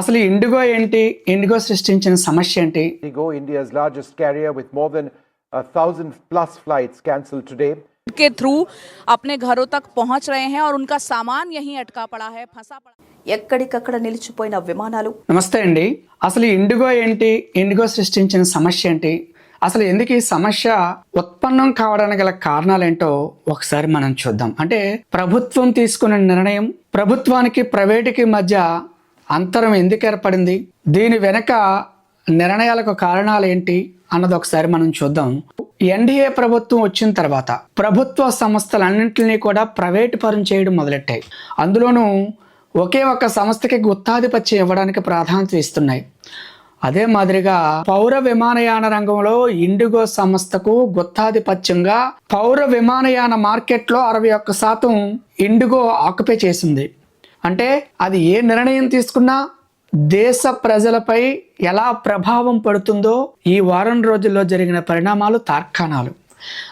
అసలు ఇండిగో ఏంటి ఇండిగో సృష్టించిన సమస్య ఏంటి Indigo, India's largest carrier with more than a thousand plus flights cancelled today. के थ्रू अपने घरों तक पहुंच रहे हैं और उनका सामान यहीं अटका पड़ा है फंसा पड़ा ఎక్కడికక్కడ నిలిచిపోయిన విమానాలు నమస్తే అండి అసలు ఇండిగో ఏంటి ఇండిగో సృష్టించిన సమస్య ఏంటి అసలు ఎందుకు ఈ సమస్య ఉత్పన్నం కావడానికి గల కారణాలేంటో ఒకసారి మనం చూద్దాం అంటే ప్రభుత్వం తీసుకున్న నిర్ణయం ప్రభుత్వానికి ప్రైవేటుకి మధ్య అంతరం ఎందుకు ఏర్పడింది? దీని వెనక నిర్ణయాలకు కారణాలు ఏంటి అన్నది ఒకసారి మనం చూద్దాం ఎన్డీఏ ప్రభుత్వం వచ్చిన తర్వాత ప్రభుత్వ సంస్థలన్నింటినీ కూడా ప్రైవేటు పరం చేయడం మొదలెట్టాయి. అందులోనూ ఒకే ఒక్క సంస్థకి గుత్తాధిపత్యం ఇవ్వడానికి ప్రాధాన్యత ఇస్తున్నాయి. అదే మాదిరిగా పౌర విమానయాన రంగంలో ఇండిగో సంస్థకు గుత్తాధిపత్యంగా పౌర విమానయాన మార్కెట్లో అరవై ఒక్క శాతం ఇండిగో ఆక్యుపై చేసింది. అంటే అది ఏ నిర్ణయం తీసుకున్నా దేశ ప్రజలపై ఎలా ప్రభావం పడుతుందో ఈ వారం రోజుల్లో జరిగిన పరిణామాలు తార్కాణాలు.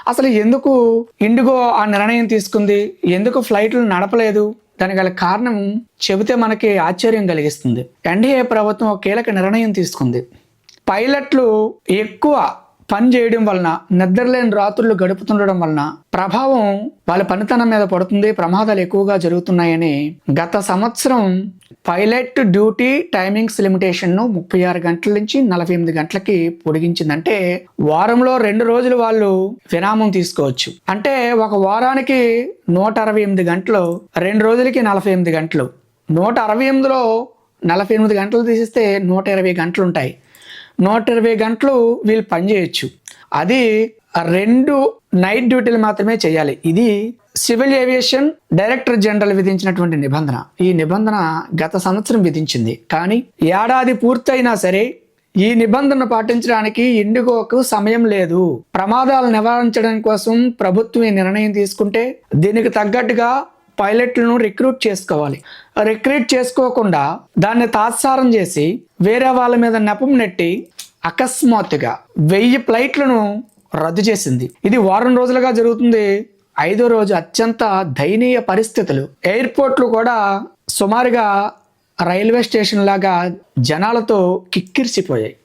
అసలు ఎందుకు ఇండిగో ఆ నిర్ణయం తీసుకుంది? ఎందుకు ఫ్లైట్లు నడపలేదు? దానికి గల కారణం చెబితే మనకి ఆశ్చర్యం కలిగిస్తుంది. ఎన్డీఏ ప్రభుత్వం కీలక నిర్ణయం తీసుకుంది. పైలట్లు ఎక్కువ పని చేయడం వలన నిద్రలేని రాత్రులు గడుపుతుండడం వలన ప్రభావం వాళ్ళ పనితనం మీద పడుతుంది ప్రమాదాలు ఎక్కువగా జరుగుతున్నాయని గత సంవత్సరం పైలట్ డ్యూటీ టైమింగ్స్ లిమిటేషన్ను ముప్పై ఆరు గంటల నుంచి నలభై ఎనిమిది గంటలకి పొడిగించిందంటే వారంలో రెండు రోజులు వాళ్ళు విరామం తీసుకోవచ్చు. అంటే ఒక వారానికి నూట అరవై ఎనిమిది గంటలు రెండు రోజులకి నలభై ఎనిమిది గంటలు. నూట అరవై ఎనిమిదిలో నలభై ఎనిమిది గంటలు తీసిస్తే నూట ఇరవై గంటలు ఉంటాయి నూట ఇరవై గంటలు వీళ్ళు పనిచేయచ్చు అది రెండు నైట్ డ్యూటీలు మాత్రమే చేయాలి. ఇది సివిల్ ఏవియేషన్ డైరెక్టర్ జనరల్ విధించినటువంటి నిబంధన. ఈ నిబంధన గత సంవత్సరం విధించింది. కానీ ఏడాది పూర్తయినా సరే ఈ నిబంధన పాటించడానికి ఇండిగోకు సమయం లేదు. ప్రమాదాలు నివారించడం కోసం ప్రభుత్వం ఈ నిర్ణయం తీసుకుంటే దీనికి తగ్గట్టుగా పైలట్లను రిక్రూట్ చేసుకోవాలి. రిక్రూట్ చేసుకోకుండా దాన్ని తాత్సారం చేసి వేరే వాళ్ళ మీద నెపం నెట్టి అకస్మాత్తుగా వెయ్యి ఫ్లైట్లను రద్దు చేసింది. ఇది వారం రోజులుగా జరుగుతుంది. ఐదో రోజు అత్యంత దయనీయ పరిస్థితులు. ఎయిర్పోర్ట్లు కూడా సుమారుగా రైల్వే స్టేషన్ లాగా జనాలతో కిక్కిరిసిపోయాయి.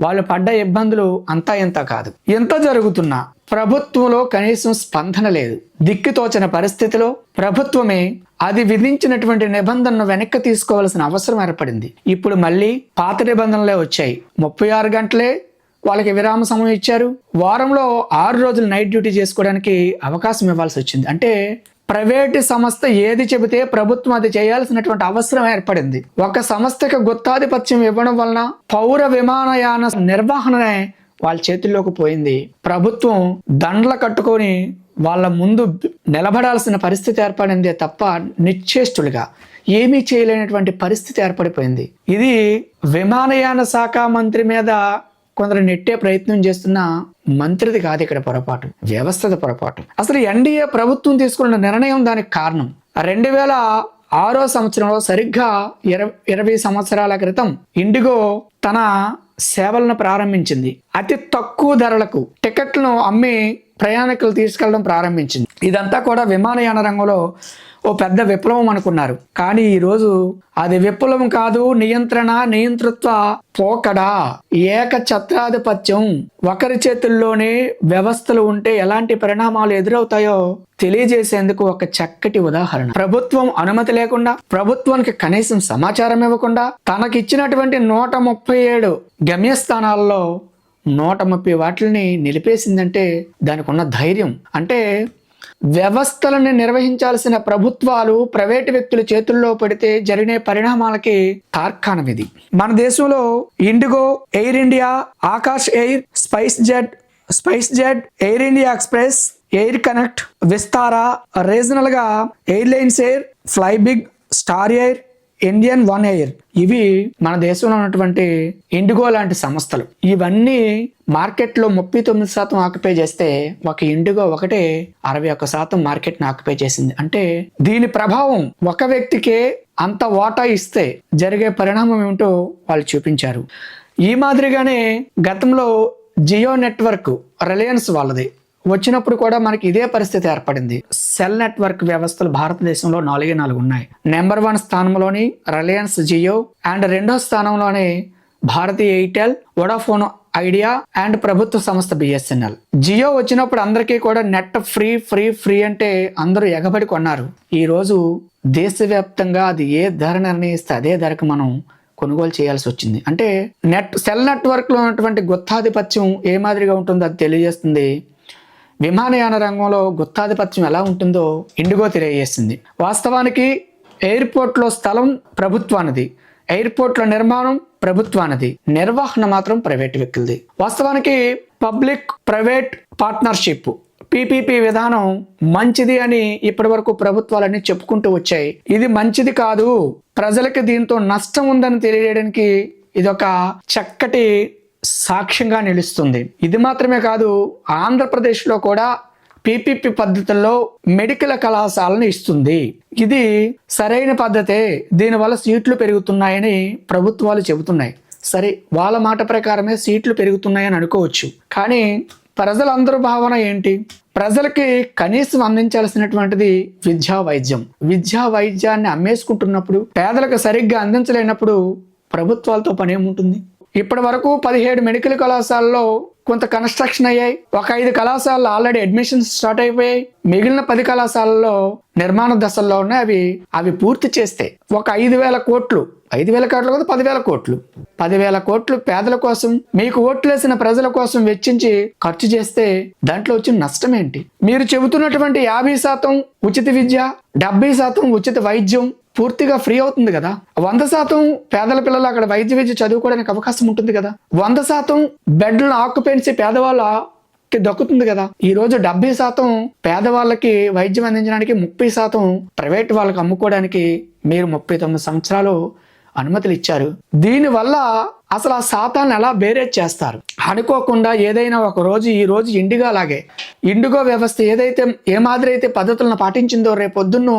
వాళ్ళు పడ్డ ఇబ్బందులు అంతా ఇంత కాదు. ఎంత జరుగుతున్నా ప్రభుత్వంలో కనీసం స్పందన లేదు. దిక్కుతోచన పరిస్థితిలో ప్రభుత్వమే అది విధించినటువంటి నిబంధనను వెనక్కి తీసుకోవాల్సిన అవసరం ఏర్పడింది. ఇప్పుడు మళ్ళీ పాత నిబంధనలే వచ్చాయి. ముప్పై ఆరు గంటలే వాళ్ళకి విరామ సమయం ఇచ్చారు. వారంలో ఆరు రోజులు నైట్ డ్యూటీ చేసుకోవడానికి అవకాశం ఇవ్వాల్సి వచ్చింది. అంటే ప్రైవేటు సంస్థ ఏది చెబితే ప్రభుత్వం అది చేయాల్సినటువంటి అవసరం ఏర్పడింది. ఒక సంస్థకి గుత్తాధిపత్యం ఇవ్వడం వలన పౌర విమానయాన నిర్వహణనే వాళ్ళ చేతుల్లోకి పోయింది. ప్రభుత్వం దండలు కట్టుకొని వాళ్ళ ముందు నిలబడాల్సిన పరిస్థితి ఏర్పడిందే తప్ప నిశ్చేష్టులుగా ఏమీ చేయలేనటువంటి పరిస్థితి ఏర్పడిపోయింది. ఇది విమానయాన శాఖ మంత్రి మీద కొందరు నెట్టే ప్రయత్నం చేస్తున్న మంత్రిది కాదు ఇక్కడ పొరపాటు వ్యవస్థద పొరపాటు. అసలు ఎన్డీఏ ప్రభుత్వం తీసుకున్న నిర్ణయం దానికి కారణం. రెండు వేల ఆరో సంవత్సరంలో సరిగ్గా ఇరవై ఇరవై సంవత్సరాల క్రితం ఇండిగో తన సేవలను ప్రారంభించింది. అతి తక్కువ ధరలకు టికెట్లను అమ్మి ప్రయాణికులు తీసుకెళ్ళడం ప్రారంభించింది. ఇదంతా కూడా విమానయాన రంగంలో ఓ పెద్ద విప్లవం అనుకున్నారు. కానీ ఈరోజు అది విప్లవం కాదు నియంత్రణ నియంతృత్వ పోకడా. ఏక ఛత్రాధిపత్యం ఒకరి చేతుల్లోనే వ్యవస్థలు ఉంటే ఎలాంటి పరిణామాలు ఎదురవుతాయో తెలియజేసేందుకు ఒక చక్కటి ఉదాహరణ. ప్రభుత్వం అనుమతి లేకుండా ప్రభుత్వానికి కనీసం సమాచారం ఇవ్వకుండా తనకిచ్చినటువంటి నూట ముప్పై ఏడు గమ్యస్థానాల్లో నూట ముప్పై వాటిని నిలిపేసిందంటే దానికి ఉన్న ధైర్యం. అంటే వ్యవస్థలను నిర్వహించాల్సిన ప్రభుత్వాలు ప్రైవేటు వ్యక్తుల చేతుల్లో పడితే జరిగే పరిణామాలకి తార్కాణం ఇది. మన దేశంలో IndiGo Air India Akasa Air spice jet spice jet Air India Express Air Connect Vistara రీజనల్గా ఎయిర్లైన్స్ ఎయిర్ ఫ్లై బిగ్ స్టార్ ఎయిర్ ఇండియన్ వన్ ఎయిర్ ఇవి మన దేశంలో ఉన్నటువంటి ఇండిగో లాంటి సంస్థలు. ఇవన్నీ మార్కెట్లో ముప్పై తొమ్మిది శాతం ఆక్యుపై చేస్తే ఒక ఇండిగో ఒకటే అరవై ఒక్క శాతం మార్కెట్ని ఆక్యుపై చేసింది. అంటే దీని ప్రభావం ఒక వ్యక్తికే అంత వాటా ఇస్తే జరిగే పరిణామం ఏమిటో వాళ్ళు చూపించారు. ఈ మాదిరిగానే గతంలో జియో నెట్వర్క్ రిలయన్స్ వాళ్ళది. వచ్చినప్పుడు కూడా మనకి ఇదే పరిస్థితి ఏర్పడింది. సెల్ నెట్వర్క్ వ్యవస్థలు భారతదేశంలో నాలుగే నాలుగు ఉన్నాయి. నెంబర్ వన్ స్థానంలోని రిలయన్స్ జియో అండ్ రెండో స్థానంలోని భారతీయ ఎయిర్టెల్ వడాఫోన్ ఐడియా అండ్ ప్రభుత్వ సంస్థ బిఎస్ఎన్ఎల్. జియో వచ్చినప్పుడు అందరికీ కూడా నెట్ ఫ్రీ ఫ్రీ ఫ్రీ అంటే అందరూ ఎగబడి కొన్నారు. ఈ రోజు దేశవ్యాప్తంగా అది ఏ ధర నిర్ణయిస్తే అదే ధరకు మనం కొనుగోలు చేయాల్సి వచ్చింది. అంటే నెట్ సెల్ నెట్వర్క్లో ఉన్నటువంటి గుత్తాధిపత్యం ఏ మాదిరిగా ఉంటుందో అది తెలియజేస్తుంది. విమానయాన రంగంలో గుత్తాధిపత్యం ఎలా ఉంటుందో ఇండిగో తెలియజేసింది. వాస్తవానికి ఎయిర్పోర్ట్లో స్థలం ప్రభుత్వానిది ఎయిర్పోర్ట్ల నిర్మాణం ప్రభుత్వానిది నిర్వహణ మాత్రం ప్రైవేట్ వ్యక్తులది. వాస్తవానికి పబ్లిక్ ప్రైవేట్ పార్ట్నర్షిప్ పీపీపీ విధానం మంచిది అని ఇప్పటి వరకు ప్రభుత్వాలన్నీ చెప్పుకుంటూ వచ్చాయి. ఇది మంచిది కాదు ప్రజలకి దీంతో నష్టం ఉందని తెలియజేయడానికి ఇది ఒక చక్కటి సాక్ష్యంగా నిలుస్తుంది. ఇది మాత్రమే కాదు ఆంధ్రప్రదేశ్లో కూడా పీపీపీ పద్ధతుల్లో మెడికల్ కళాశాలను ఇస్తుంది. ఇది సరైన పద్ధతే దీనివల్ల సీట్లు పెరుగుతున్నాయని ప్రభుత్వాలు చెబుతున్నాయి. సరే వాళ్ళ మాట ప్రకారమే సీట్లు పెరుగుతున్నాయని అనుకోవచ్చు. కానీ ప్రజలందరూ భావన ఏంటి? ప్రజలకి కనీసం అందించాల్సినటువంటిది విద్యా వైద్యం. విద్యా వైద్యాన్ని అమ్మేసుకుంటున్నప్పుడు పేదలకు సరిగ్గా అందించలేనప్పుడు ప్రభుత్వాలతో పని ఏముంటుంది? ఇప్పటి వరకు పదిహేడు మెడికల్ కళాశాలలో కొంత కన్స్ట్రక్షన్ అయ్యాయి. ఒక ఐదు కళాశాలలో ఆల్రెడీ అడ్మిషన్స్ స్టార్ట్ అయిపోయాయి. మిగిలిన పది కళాశాలలో నిర్మాణ దశల్లో ఉన్నాయి. అవి అవి పూర్తి చేస్తే ఒక ఐదు వేల కోట్లు ఐదు వేల కోట్లు కదా పదివేల కోట్లు. పదివేల కోట్లు పేదల కోసం మీకు ఓట్లేసిన ప్రజల కోసం వెచ్చించి ఖర్చు చేస్తే దాంట్లో వచ్చిన నష్టం ఏంటి? మీరు చెబుతున్నటువంటి యాభై శాతం ఉచిత విద్య డెబ్బై శాతం ఉచిత వైద్యం పూర్తిగా ఫ్రీ అవుతుంది కదా? వంద శాతం పేదల పిల్లలు అక్కడ వైద్య విద్య చదువుకోవడానికి అవకాశం ఉంటుంది కదా? వంద శాతం బెడ్ల ఆక్యుపెన్సీ పేదవాళ్ళకి దక్కుతుంది కదా? ఈ రోజు డెబ్బై శాతం పేదవాళ్ళకి వైద్యం అందించడానికి ముప్పై శాతం ప్రైవేట్ వాళ్ళకి అమ్ముకోవడానికి మీరు ముప్పై తొమ్మిది సంవత్సరాలు అనుమతులు ఇచ్చారు. దీనివల్ల అసలు ఆ శాతాన్ని ఎలా బేరేజ్ చేస్తారు? అనుకోకుండా ఏదైనా ఒక రోజు ఈ రోజు ఇండిగా అలాగే ఇండిగో వ్యవస్థ ఏదైతే ఏ మాదిరి అయితే పద్ధతులను పాటించిందో రేపొద్దున్ను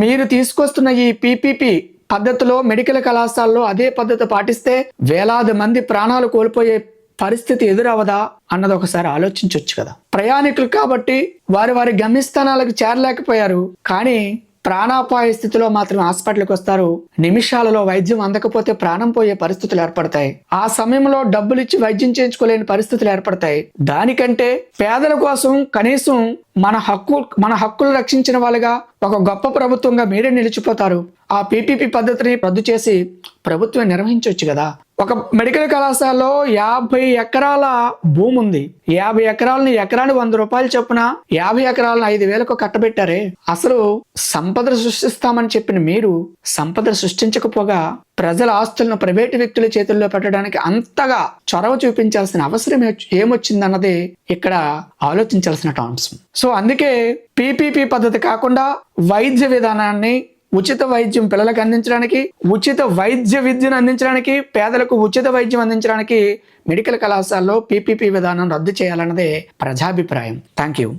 మీరు తీసుకొస్తున్న ఈ పీపీపీ పద్ధతిలో మెడికల్ కళాశాలలో అదే పద్ధతి పాటిస్తే వేలాది మంది ప్రాణాలు కోల్పోయే పరిస్థితి ఎదురవదా అన్నది ఒకసారి ఆలోచించవచ్చు కదా. ప్రయాణికులు కాబట్టి వారి వారి గమ్యస్థానాలకు చేరలేకపోయారు. కానీ ప్రాణాపాయ స్థితిలో మాత్రం హాస్పిటల్కి వస్తారు. నిమిషాలలో వైద్యం అందకపోతే ప్రాణం పోయే పరిస్థితులు ఏర్పడతాయి. ఆ సమయంలో డబ్బులు ఇచ్చి వైద్యం చేయించుకోలేని పరిస్థితులు ఏర్పడతాయి. దానికంటే పేదల కోసం కనీసం మన హక్కు మన హక్కులు రక్షించిన వాళ్ళుగా ఒక గొప్ప ప్రభుత్వంగా మీరే నిలిచిపోతారు. ఆ పీపీపీ పద్ధతిని రద్దు చేసి ప్రభుత్వం నిర్వహించవచ్చు కదా. ఒక మెడికల్ కళాశాలలో యాభై ఎకరాల భూమి ఉంది. యాభై ఎకరాలని ఎకరానికి వంద రూపాయలు చొప్పున యాభై ఎకరాలను ఐదు వేలకు కట్టబెట్టారే. అసలు సంపద సృష్టిస్తామని చెప్పిన మీరు సంపద సృష్టించకపోగా ప్రజల ఆస్తులను ప్రైవేటు వ్యక్తుల చేతుల్లో పెట్టడానికి అంతగా చొరవ చూపించాల్సిన అవసరం ఏమొచ్చిందన్నది ఇక్కడ ఆలోచించాల్సిన అంశం సో అందుకే పీపీపీ పద్ధతి కాకుండా వైద్య విధానాన్ని ఉచిత వైద్యం పిల్లలకు అందించడానికి ఉచిత వైద్య విద్యను అందించడానికి పేదలకు ఉచిత వైద్యం అందించడానికి మెడికల్ కళాశాలలో పీపీపీ విధానం రద్దు చేయాలన్నదే ప్రజాభిప్రాయం. Thank you